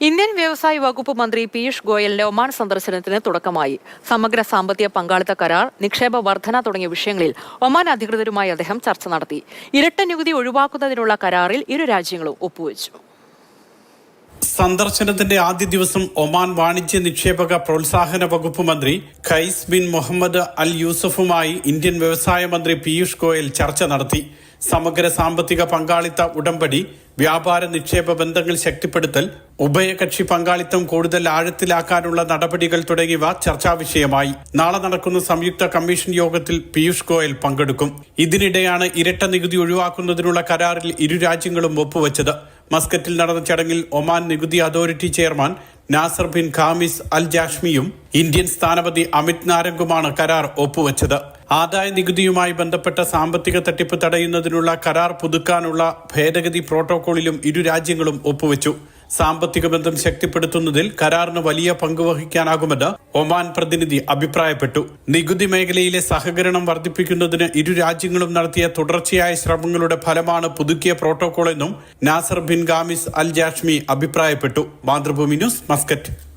Indian വ്യവസായ വകുപ്പ് മന്ത്രി പീയൂഷ് ഗോയലിന്റെ ഒമാൻ സന്ദർശനത്തിന് തുടക്കമായി. സമഗ്ര സാമ്പത്തിക പങ്കാളിത്ത കരാർ നിക്ഷേപ വർധന തുടങ്ങിയ വിഷയങ്ങളിൽ ഒമാൻ അധികൃതരുമായി അദ്ദേഹം ചർച്ച നടത്തി. ഇരട്ട നികുതി ഒഴിവാക്കുന്നതിനുള്ള കരാറിൽ ഇരു രാജ്യങ്ങളും ഒപ്പുവെച്ചു. സന്ദർശനത്തിന്റെ ആദ്യ ദിവസം ഒമാൻ വാണിജ്യ നിക്ഷേപക പ്രോത്സാഹന വകുപ്പ് മന്ത്രി ഖൈസ് ബിൻ മുഹമ്മദ് അൽ യൂസഫുമായി ഇന്ത്യൻ വ്യവസായ മന്ത്രി പീയൂഷ് ഗോയൽ ചർച്ച നടത്തി. സമഗ്ര സാമ്പത്തിക പങ്കാളിത്ത ഉടമ്പടി വ്യാപാര നിക്ഷേപ ബന്ധങ്ങൾ ശക്തിപ്പെടുത്തൽ ഉഭയകക്ഷി പങ്കാളിത്തം കൂടുതൽ ആഴത്തിലാക്കാനുള്ള നടപടികൾ തുടങ്ങിയവ ചർച്ചാ വിഷയമായി. നാളെ നടക്കുന്ന സംയുക്ത കമ്മീഷൻ യോഗത്തിൽ പീയൂഷ് ഗോയൽ പങ്കെടുക്കും. ഇതിനിടെയാണ് ഇരട്ട നികുതി ഒഴിവാക്കുന്നതിനുള്ള കരാറിൽ ഇരു രാജ്യങ്ങളും ഒപ്പുവച്ചത്. മസ്കറ്റിൽ നടന്ന ചടങ്ങിൽ ഒമാൻ നികുതി authority chairman Nasser bin Khamis Al ജാഷ്മിയും Indian സ്ഥാനപതി അമിത് നാരംഗുമാണ് കരാർ ഒപ്പുവച്ചത്. ആദായ നികുതിയുമായി ബന്ധപ്പെട്ട സാമ്പത്തിക തട്ടിപ്പ് തടയുന്നതിനുള്ള കരാർ പുതുക്കാനുള്ള ഭേദഗതി പ്രോട്ടോകോളിലും ഇരു രാജ്യങ്ങളും ഒപ്പുവച്ചു. സാമ്പത്തിക ബന്ധം ശക്തിപ്പെടുത്തുന്നതിൽ കരാറിന് വലിയ പങ്ക് വഹിക്കാനാകുമെന്ന് ഒമാൻ പ്രതിനിധി അഭിപ്രായപ്പെട്ടു. നികുതി മേഖലയിലെ സഹകരണം വർദ്ധിപ്പിക്കുന്നതിന് ഇരു രാജ്യങ്ങളും നടത്തിയ തുടർച്ചയായ ശ്രമങ്ങളുടെ ഫലമാണ് പുതുക്കിയ പ്രോട്ടോകോൾ എന്നും Nasser bin Khamis Al Jashmi അഭിപ്രായപ്പെട്ടു. Mathrubhumi news Muscat.